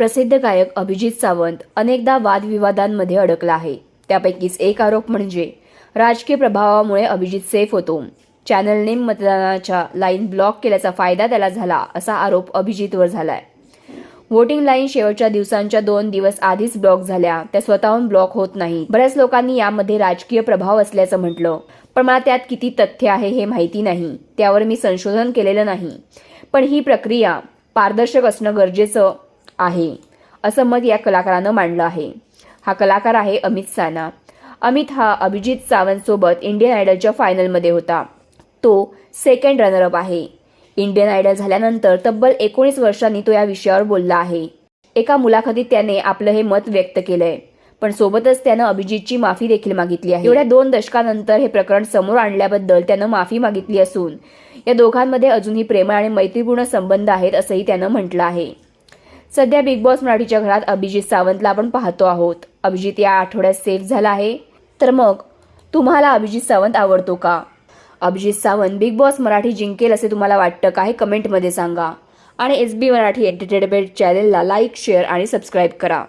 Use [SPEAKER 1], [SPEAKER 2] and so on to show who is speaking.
[SPEAKER 1] प्रसिद्ध गायक अभिजित सावंत अनेकदा वादविवादांमध्ये अडकला आहे. त्यापैकीच एक आरोप म्हणजे राजकीय प्रभावामुळे अभिजित सेफ होतो. चॅनल नेम मतदानाच्या लाईन ब्लॉक केल्याचा फायदा त्याला झाला असा आरोप अभिजितवर झालाय. वोटिंग लाईन शेवटच्या दिवसांच्या दोन दिवस आधीच ब्लॉक झाल्या. त्या स्वतःहून ब्लॉक होत नाही. बऱ्याच लोकांनी यामध्ये राजकीय प्रभाव असल्याचं म्हटलं. पण मला त्यात किती तथ्य आहे हे माहिती नाही. त्यावर मी संशोधन केलेलं नाही. पण ही प्रक्रिया पारदर्शक असणं गरजेचं आहे. असं मत या कलाकारानं मांडलं आहे. हा कलाकार आहे अमित साना. अमित हा अभिजित सावंतसोबत इंडियन आयडलच्या फायनलमध्ये होता. तो सेकंड रनरअप आहे. इंडियन आयडल झाल्यानंतर तब्बल एकोणीस वर्षांनी तो या विषयावर बोलला आहे. एका मुलाखतीत त्याने आपलं हे मत व्यक्त केलंय. पण सोबतच त्यानं अभिजितची माफी देखील मागितली आहे. एवढ्या दोन दशकानंतर हे प्रकरण समोर आणल्याबद्दल त्यानं माफी मागितली असून या दोघांमध्ये अजूनही प्रेमळ आणि मैत्रीपूर्ण संबंध आहेत असंही त्यानं म्हटलं आहे. सध्या बिग बॉस मराठीच्या घरात अभिजित सावंतला आपण पाहतो आहोत. अभिजित या आठवड्यात सेफ झाला आहे. तर मग तुम्हाला अभिजित सावंत आवडतो का? अभिजित सावंत बिग बॉस मराठी जिंकेल असे तुम्हाला वाटतं का हे कमेंटमध्ये सांगा. आणि एस बी मराठी एंटरटेनमेंट चॅनलला लाईक शेअर आणि सबस्क्राईब करा.